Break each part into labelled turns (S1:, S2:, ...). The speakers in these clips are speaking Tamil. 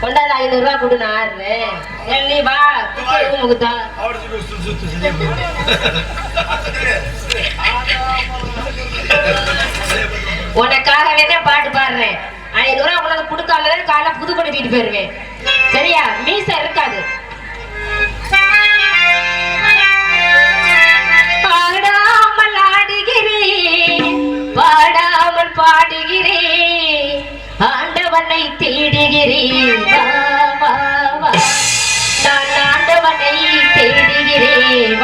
S1: கொண்டாந்து ஐநூறு ரூபா கொடு நான் ஆடுறேன் நீ வா. குத்து முகுத்தா.
S2: அவரை சுத்து, சுத்து, சுத்து, சரியா போயிடும்.
S1: உனக்காகவே தான் பாட்டு பாடுறேன். ஐநூறு ரூபா கொண்டாந்து கொடுக்காம காலைல புது கொடி தூக்கிட்டு போயிருவேன். சரியா? மீச இருக்காது. பாடாமல் ஆடுகிறேன். பாடாமல் பாடுகிறேன். ஆண்டவனை தேடுகிறேன் நான் ஆண்டவனை தேடுகிறேன்.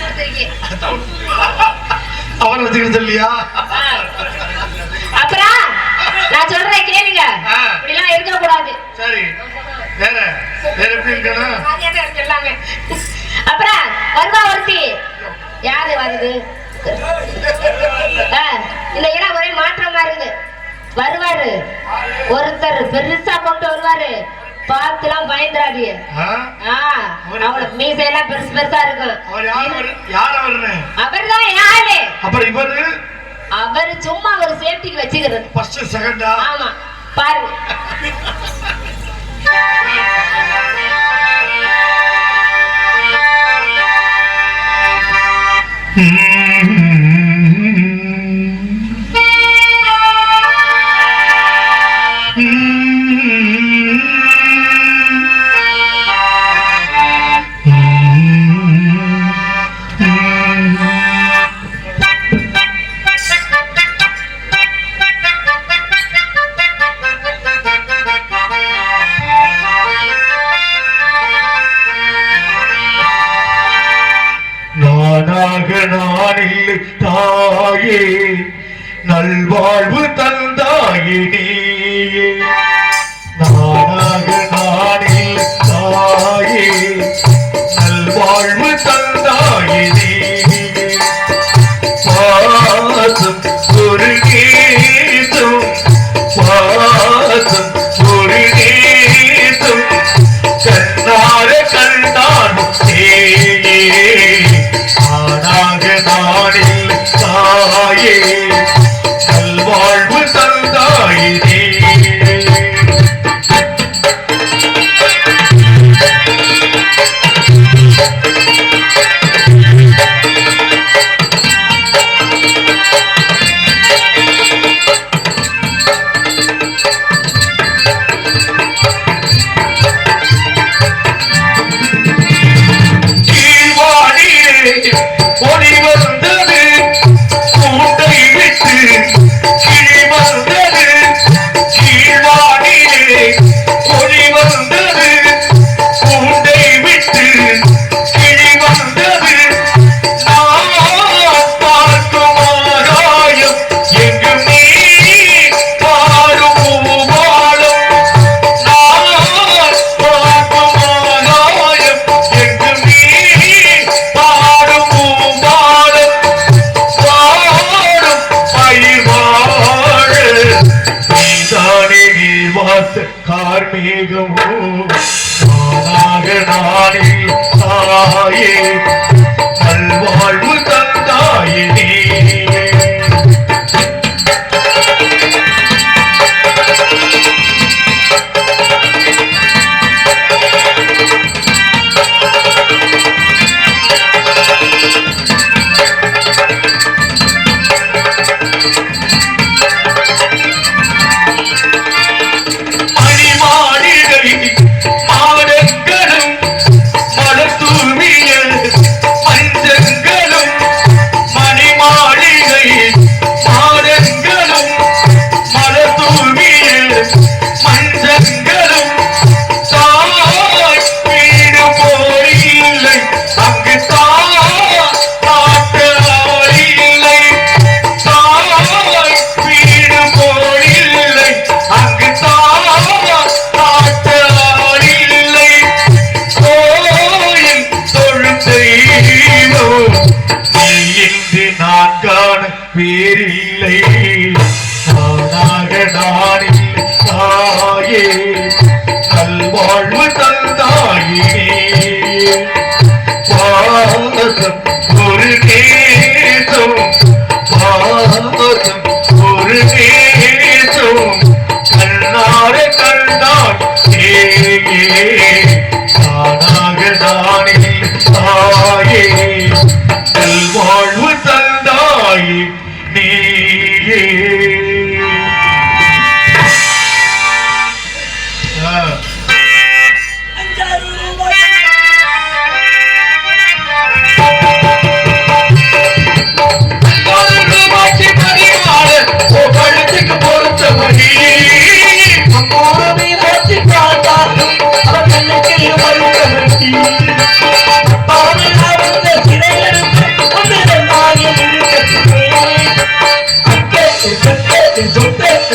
S1: கொடுத்துருக்கீங்க
S2: அவரை வச்சுக்கிட்டு சொல்லியா
S1: அப்புறம் நான் சொல்றேன் கேளுங்க. இப்படிலாம் இருக்க கூடாது
S2: சரி. வேற வேற எப்படி இருக்கணும்?
S1: எல்லாமே. அப்புறம் வருவா ஒருத்தி. யாரு வருது? இந்த இடம் ஒரே மாற்றமா இருக்குது வருவாரு. ஒருத்தர் பெருசா கொண்டு வருவாரு. பார்த்துலாம்
S2: ஆ?
S1: ஆ, அவளோட மீசையெல்லாம் பெருசு பெருசா இருக்கும்.
S2: அவர் அவரு? யார் அப்புறம் இவரு?
S1: அவரு சும்மா ஒரு சேஃப்டிக்கு வச்சுக்கிறது.
S2: ஃபர்ஸ்ட் செகண்டா
S1: ஆமா. பாருங்க
S2: நானாக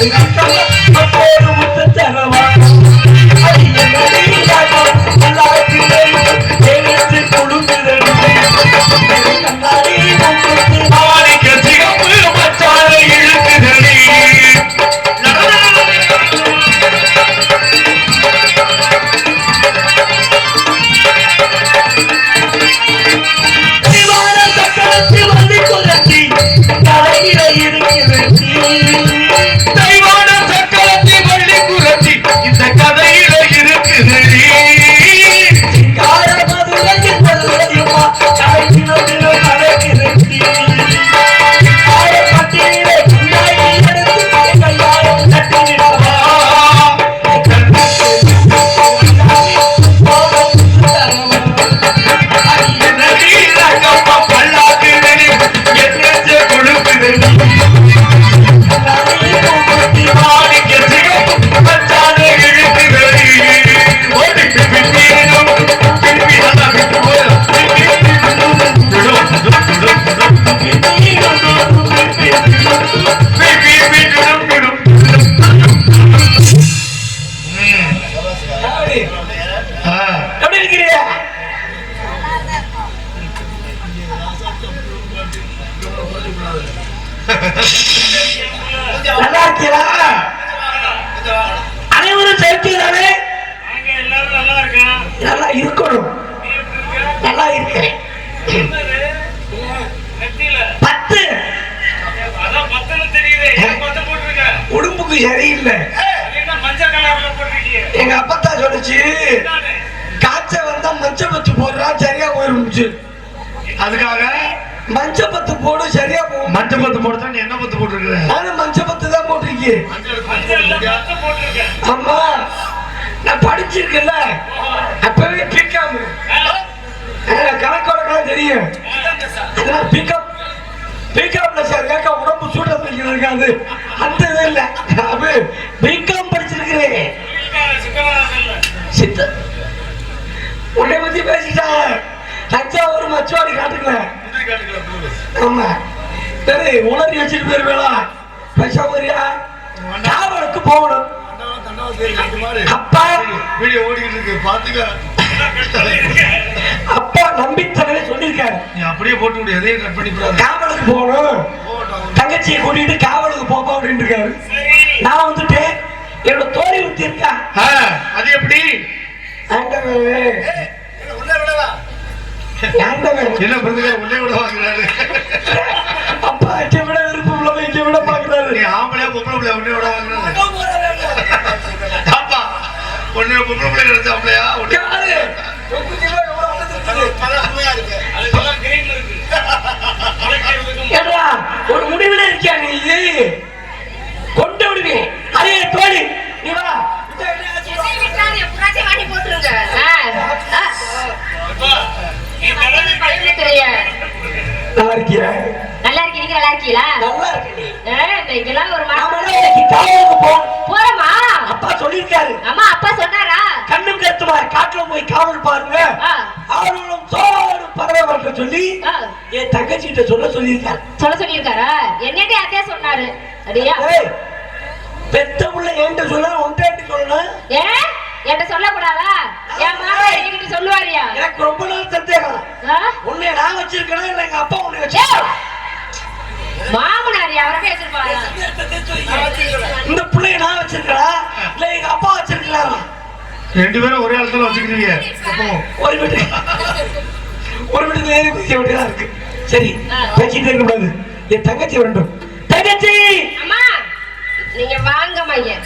S3: Thank you. மஞ்ச பத்து போடு சரியா போகும்
S2: மஞ்ச பத்து போட்டு நீ என்ன பத்து போட்டுருக்குற?
S3: நானும் மஞ்ச பத்து தான் போட்டிருக்கேன் ஆமா நான் படிச்சிருக்கேன்ல. அப்பவே பிகாம் கணக்கோடக்கெல்லாம் தெரியும். அதெல்லாம் பிக்கப் பிகாம்ல சார். கேட்க உடம்பு சூட இருக்காது. அந்த இது இல்ல. அது பிகாம் படிச்சிருக்கிறேன். சித்த உன்னை பத்தி பேசிட்டாங்க தஞ்சாவூர் மச்சுவாடி காட்டுக்கல ஆமா. சரி உணர்ச்சி வச்சுட்டு போயிருவேளா பேச போறியா? காவலுக்கு போகணும்? அப்பா.
S2: வீடியோ ஓடிக்கிட்டு இருக்கு பாத்துக்க.
S3: அப்பா நம்பித்தனவே சொல்லியிருக்காரு.
S2: நீ அப்படியே போட்டு விடு எதையும் கட் பண்ணி விடாத
S3: காவலுக்கு போகணும். தங்கச்சியை கூட்டிட்டு காவலுக்கு போப்பா அப்படின்னு இருக்காரு நான் வந்துட்டு என்னோட தோழி ஊத்தி இருக்கா?
S2: அது எப்படி?
S3: ஆண்டவரே
S2: என்ன பிரதமர் உள்ளே விட வாங்குறாரு
S3: அப்பா இங்க விட விருப்பம் இங்க விட பாக்குறாரு
S2: நீ ஆம்பளையா பொம்பளை பிள்ளைய உள்ளே விட வாங்குறாரு ஆமா ஒண்ணு பொம்பளை பிள்ளை கிடைச்ச ஆம்பளையா
S3: ஒரு முடிவுல இருக்கியா நீ? கொண்டு விடுவேன் அதே தோழி நீ வா. நல்லா இருக்கியா?
S4: நல்லா இருக்கீங்க நல்லா இருக்கீங்களா?
S3: நல்லா இருக்கு நீ.
S4: ஏ, இன்னைக்கெல்லாம் ஒரு போறோமா
S3: அப்பா சொல்லியிருக்காரு.
S4: அம்மா அப்பா சொன்னாரா?
S3: கண்ணும் கருத்துமார் காட்டுல போய் காவல் பாருங்க. அவர்களும் சோழரும் பறவை வரட்டும் சொல்லி என் தங்கச்சிட்ட சொல்ல சொல்லியிருக்காரு.
S4: சொல்ல சொல்லியிருக்காரா? என்னடி அதே சொன்னாரு.
S3: ஏய், பெத்த புள்ள என்கிட்ட சொல்ல உன்கிட்ட சொல்லணும்?
S4: ஏ என்கிட்ட சொல்லக்கூடாதா? என் மாமா என்கிட்ட சொல்லுவாரியா?
S3: எனக்கு ரொம்ப நாள் சந்தேகம்? உன்னை நான் வச்சிருக்கேனா? இல்ல எங்க அப்பா உன்னை வச்சிருக்கா
S4: மாமனார் அவரை பேசிருப்பாரு?
S3: இந்த பிள்ளைய நான் வச்சிருக்கா இல்ல எங்க அப்பா வச்சிருக்கலாம்?
S2: ரெண்டு பேரும் ஒரே இடத்துல வச்சுக்கிறீங்க அப்போ.
S3: ஒரு வீட்டு ஒரு வீட்டுல ஏறி குதிக்க வேண்டியதா இருக்கு. சரி. பேசிட்டே இருக்க கூடாது. என் தங்கச்சி வேண்டும் தங்கச்சி!
S4: அம்மா நீங்க வாங்க மையன்.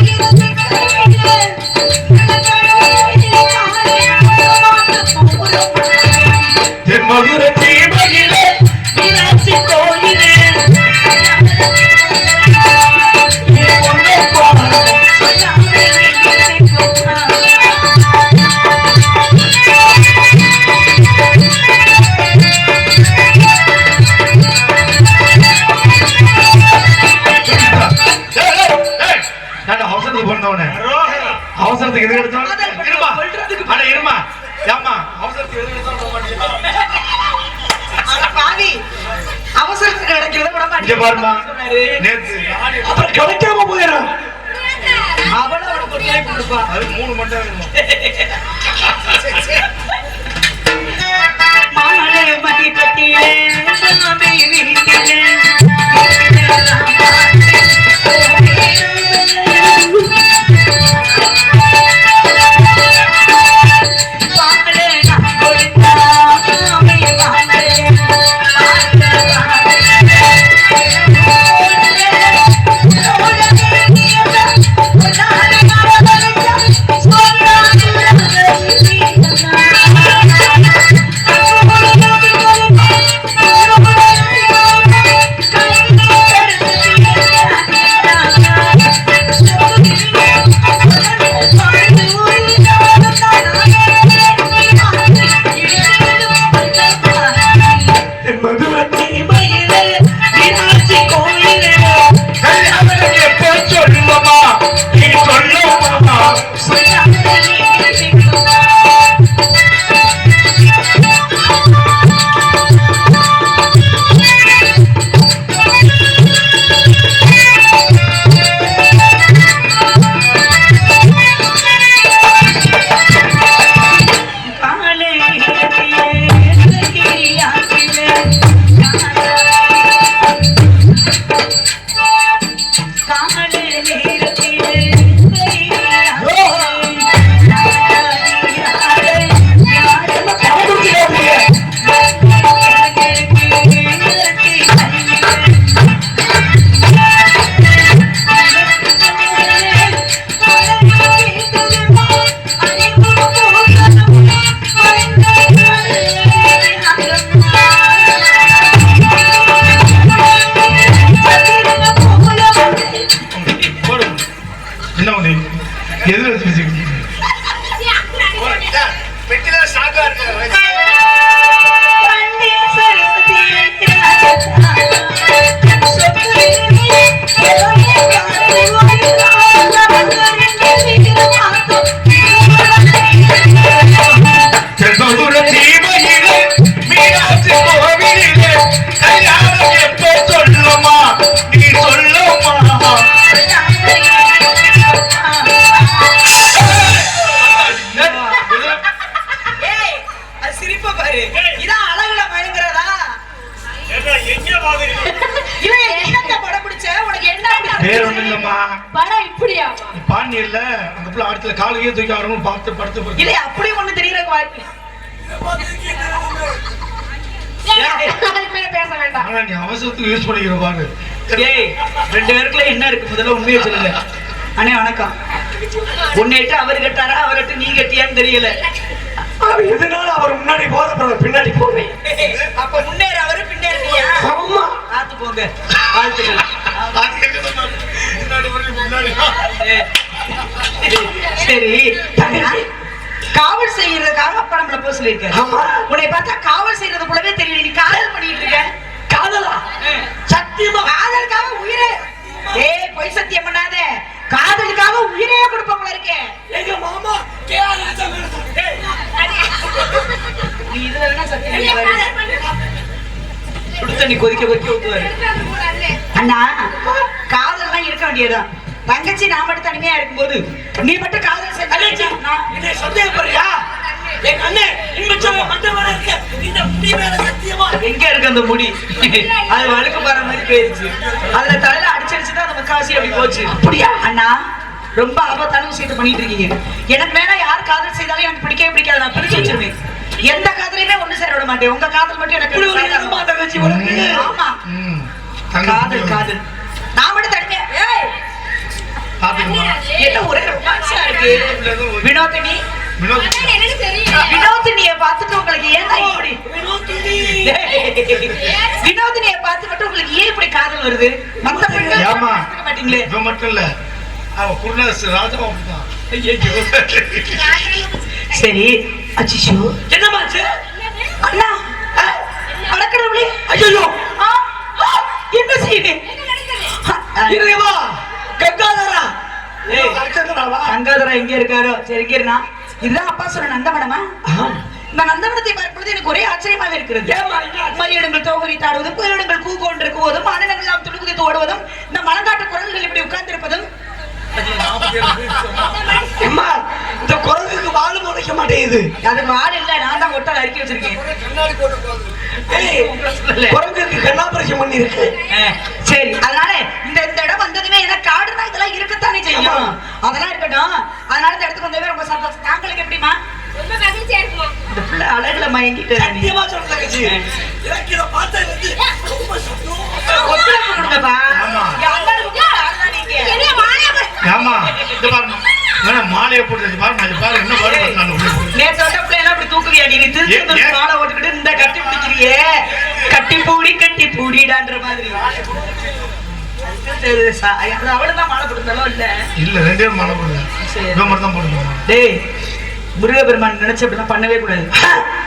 S1: பேச வேண்டாம்.
S2: ஆனா நீ அவசரத்துக்கு யூஸ் பண்ணிக்கிற பாரு.
S4: ஏய் ரெண்டு பேருக்குள்ள என்ன இருக்கு? முதல்ல உண்மையை சொல்லுங்க. அண்ணே வணக்கம். உன்னைட்டு அவர் கட்டாரா? அவர்கிட்ட நீ கட்டியான்னு தெரியல.
S3: அவர் எதனால அவர் முன்னாடி போற பின்னாடி போவேன்
S4: அப்ப முன்னேற அவரு பின்னேற நீயா?
S3: ஆமா
S4: பார்த்து போங்க. வாழ்த்துக்கள்?
S2: முன்னாடி
S4: சரி. காவல் செய்யறதுக்காக அப்பா நம்மள போக சொல்லியிருக்காரு.
S3: ஆமா.
S4: உன்னை பார்த்தா காவல் செய்யறது போலவே தெரியல. நீ காதல் பண்ணிட்டு இருக்க.
S3: காதலா? சத்தியமா?
S4: காதலுக்காக உயிரே. ஏய் பொய் சத்தியம் பண்ணாத. காதலுக்காக உயிரே கொடுப்பவங்கள இருக்கேன்
S3: எங்க மாமா
S4: நீ இதுல வேணா சத்தியம். சுடு தண்ணி கொதிக்க கொதிக்க ஊத்துவாரு. அண்ணா காதல்லாம் இருக்க வேண்டியதுதான். தங்கச்சி நான் மட்டும் தனிமையா இருக்கும்போது நீ மட்டும் காதல் செஞ்சா நான்
S3: என்னை சந்தேகப்படுறியா? எங்க அண்ணன் இன்பச்சவன் மண்டபம் இருக்க இந்த முடி மேல சத்தியமா?
S4: எங்க இருக்கு அந்த முடி? அது வழுக்கு போற மாதிரி போயிருச்சு. அதுல தலையில அடிச்சடிச்சு தான் அந்த முக்காவாசி அப்படி போச்சு. அப்படியா? அண்ணா ரொம்ப ஆபத்தான விஷயத்தை பண்ணிட்டு இருக்கீங்க. எனக்கு வேணா யார் காதல் செய்தாலும் எனக்கு பிடிக்கவே பிடிக்காது. நான் பிரிச்சு வச்சிருவேன். எந்த காதலையுமே ஒண்ணு சேர விட மாட்டேன். உங்க காதல் மட்டும் எனக்கு ஆமா. காதல் காதல். நான் மட்டும் தனிமையா ஏய்!
S2: பாத்துக்கம்மா.
S4: என்ன ஒரே ரொமான்ஸா இருக்கு? வினோதினி. வினோதினிய பார்த்துட்டு உங்களுக்கு ஏன் இப்படி
S3: வினோதினி.
S4: வினோதினிய பார்த்து மட்டும் உங்களுக்கு ஏன் இப்படி காதல் வருது? மத்த பெண்கள் மாட்டீங்களே.
S2: இவன் மட்டும் இல்ல. அவன் குருநாஸ் ராஜாவும் அப்படிதான்.
S4: சரி அச்சிஷோ
S3: என்னமாச்சு கங்காதரா
S4: எங்க இருக்காரோ? சரி இருந்தா இதுதான் அப்பா சொன்ன நந்தவனமா? இந்த நந்தவனத்தை பார்க்கும்போது எனக்கு ஒரே ஆச்சரியமாக இருக்கிறது? மயிலிடங்கள் தோகரி தாடுவதும் புயலிடங்கள் கூ கொண்டிருக்குவதும் மாநிலங்கள் நாம் துடுக்குதித்து ஓடுவதும் இந்த மலங்காட்டு குரல்கள் இப்படி உட்கார்ந்திருப்பதும்.
S3: இந்த குரங்குக்கு வாழ முளைக்க மாட்டேங்குது.
S4: அது வால் இல்ல நான் தான் ஒட்டல் அறுக்கி வச்சிருக்கேன்.
S3: குரங்குக்கு கண்ணாபரேஷன் பண்ணி இருக்கு
S4: சரி அதனால இந்த இந்த இடம் வந்ததுமே எனக்கு காடுனா இதெல்லாம் இருக்கத்தானே செய்யும். அதெல்லாம் இருக்கட்டும். அதனால இந்த இடத்துக்கு வந்தவே ரொம்ப சந்தோஷம். தாங்களுக்கு எப்படிமா
S1: ரொம்ப மகிழ்ச்சியா இருக்குமா?
S4: இந்த பிள்ளை அழகுல மயங்கிட்டு
S3: சத்தியமா சொல்ற தங்கச்சி. எனக்கு இதை பார்த்தா வந்து ரொம்ப சந்தோஷம்.
S4: கொடுங்கப்பா.
S2: ஆமா. இந்த மாலையை போட்டு வச்சு பாருமா இது பாரு என்ன பாரு நான் உங்களுக்கு
S4: நேத்து வந்த பிள்ளை எல்லாம் இப்படி தூக்குவியா? நீ? மாலை ஓட்டுக்கிட்டு இந்த கட்டி பிடிக்கிறியே கட்டி பூடி கட்டி பூடிடான்ற மாதிரி. அது அவளுதான் மாலை கொடுத்தாலும் இல்ல?
S2: இல்ல ரெண்டே மாலை போடுங்க
S4: டேய் முருகபெருமான் நினைச்ச அப்படிலாம் பண்ணவே கூடாது.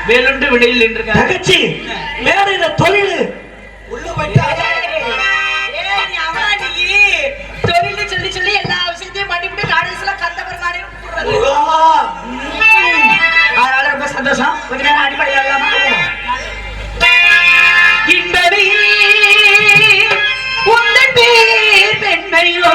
S4: வேலுண்டு விடையில் நின்றுருக்காங்க
S3: தங்கச்சி மேடையில தொழில்? உள்ள போயிட்டா
S4: அதனால ரொம்ப சந்தோஷம் கொஞ்ச நேரம் இல்லாம பேர் பெண்மையோ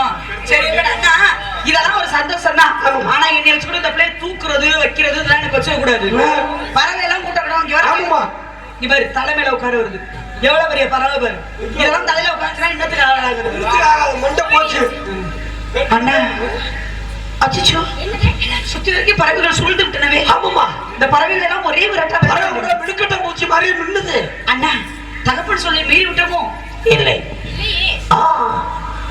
S4: ஆமா சரி அண்ணா, இதெல்லாம் ஒரு சந்தோஷம் தான் ஆனா என்னை வச்சு கூட இந்த பிள்ளைய தூக்குறது வைக்கிறது இதெல்லாம் எனக்கு வச்சுக்க கூடாது பறவை எல்லாம்
S3: ஆமா.
S4: இவர் தலைமையில உட்கார வருது. எவ்வளவு பெரிய பறவை பாரு. இதெல்லாம் தலையில உட்காந்துச்சுன்னா இன்னத்துக்கு
S3: மண்டை போச்சு.
S4: அண்ணா அச்சிச்சோ. சுத்தி வரைக்கும் பறவைகள் சூழ்ந்து விட்டனவே.
S3: ஆமாமா
S4: இந்த பறவைகள் எல்லாம் ஒரே விரட்டா
S3: பறவை. கூட மினுக்கட்ட பூச்சி மாதிரி மின்னுது
S4: அண்ணா தகப்பன் சொல்லி மீறி விட்டோமோ?
S3: இல்லை. ஆ,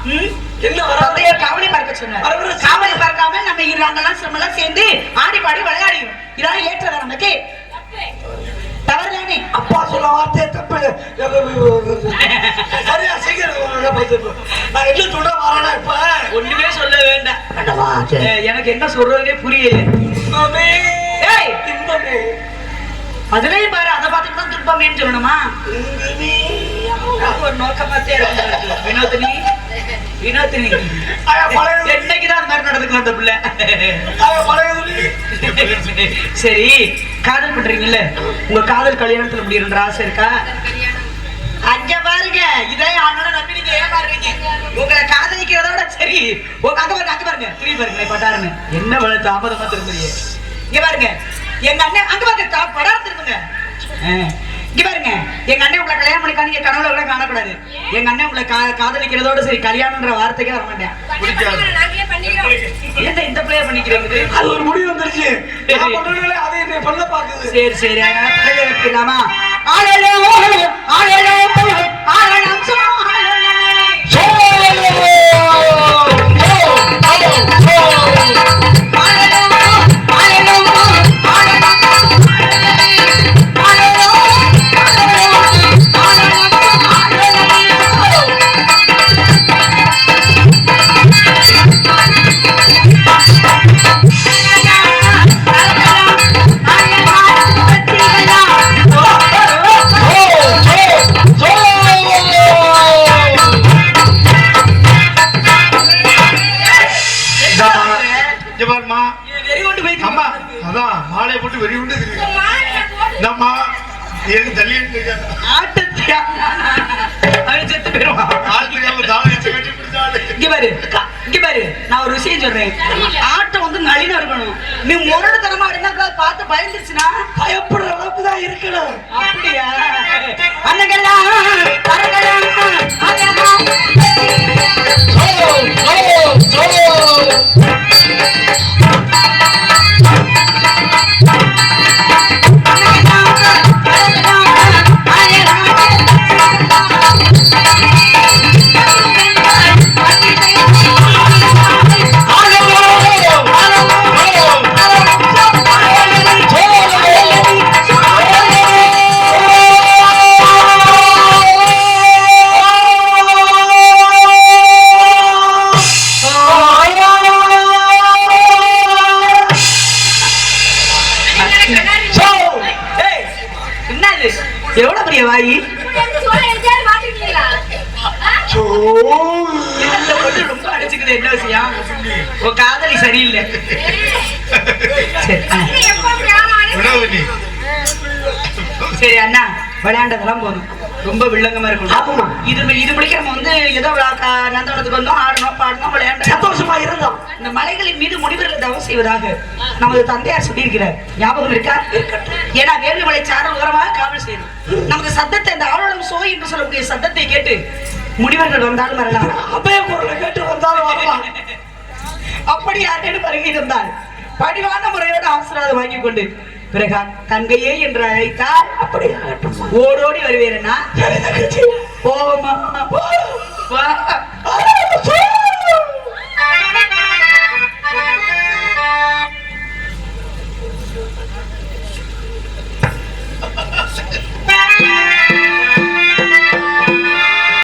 S4: ம்?
S3: என்ன வர
S4: தந்தையர் காவலி பார்க்க சொன்னார். காவலி பார்க்காம நம்ம இரு நாங்கெல்லாம் சிரமெல்லாம் சேர்ந்து ஆடி பாடி விளையாடிடும் இதெல்லாம் ஏற்றதா நமக்கு தவறு தானே
S3: அப்பா சொல்ல வார்த்தை தப்பு. சரியா சீக்கிரம் நான் என்ன சொல்ல வரேனா இப்ப?
S4: ஒண்ணுமே சொல்ல வேண்டாம்.
S3: வேண்டவா
S4: அஹ், எனக்கு என்ன சொல்றதுனே புரியல.
S3: இன்பமே
S4: ஏய்!
S3: இன்பமே
S4: அதுலயும் பாரு அதை பார்த்துட்டு தான் துன்பமேன்னு சொல்லணுமா? ஒரு நோக்கம் பார்த்தே இருக்கு. வினோதினி
S3: பழைய-
S4: என்னைக்குதான் அந்த மாதிரி நடந்துக்கலாம் அந்த பிள்ளை? சரி காதல் பண்றீங்கல்ல? உங்க காதல் கல்யாணத்துல முடியணுன்ற ஆசை இருக்கா? அங்க பாருங்க இதே அவனோட நம்பி நீங்க ஏமாறுறீங்க. உங்களை காதலிக்கிறதோட சரி. உங்க அங்க பாருங்க அங்க பாருங்க. திரும்பி பாருங்க பட்டாருன்னு. என்ன வள தாமதமா திரும்புறீங்க? இங்க பாருங்க எங்க அண்ணன் அங்க பாருங்க படார் திரும்புங்க. இங்க பாருங்க எங்க அண்ணன் உங்களை கல்யாணம் பண்ணிக்கா நீங்க கனவுல கூட காணக்கூடாது எங்க அண்ணன் உங்களை கா- காதலிக்கிறதோட சரி கல்யாணம்ன்ற வார்த்தைக்கே வர மாட்டேன் என்ன இந்த பிள்ளைய பண்ணிக்கிறீங்க
S3: அது ஒரு முடிவு வந்துருச்சு அதை பண்ண பாக்குது
S4: சரி சரி அதனால பிள்ளைய வைக்கலாமா ஆளலோ ஆளலோ ஆளலம் Oh! சரி அண்ணா. விளையாண்டதெல்லாம் போதும். ரொம்ப வில்லங்கமா
S3: ஆமா.
S4: இருக்கணும் இது இது முடிக்க நம்ம வந்து ஏதோ நந்தவனத்துக்கு வந்தோம் ஆடணும் பாடணும் விளையாண்டோம்.
S3: சந்தோஷமா இருந்தோம்.
S4: இந்த மலைகளின் மீது முடிவர்கள் தவம் செய்வதாக நமது தந்தையார் சொல்லியிருக்கிறார். ஞாபகம் இருக்கா? ஏன்னா வேள்வி மலை ஓரமாக காவல் செய்யணும் நமக்கு சத்தத்தை இந்த ஆளுநம் சோ என்று சொல்லக்கூடிய சத்தத்தை கேட்டு முனிவர்கள் வந்தாலும் வரலாம்.
S3: அபய குரலை கேட்டு வந்தாலும் வரலாம்.
S4: அப்படி யாருன்னு வருகை இருந்தால் பணிவான முறையோட ஆசீர்வாதம் வாங்கி கொண்டு பிறகு தங்கையே என்று அழைத்தால்
S3: அப்படியே
S4: ஓடோடி வருவேன் போமா Yeah.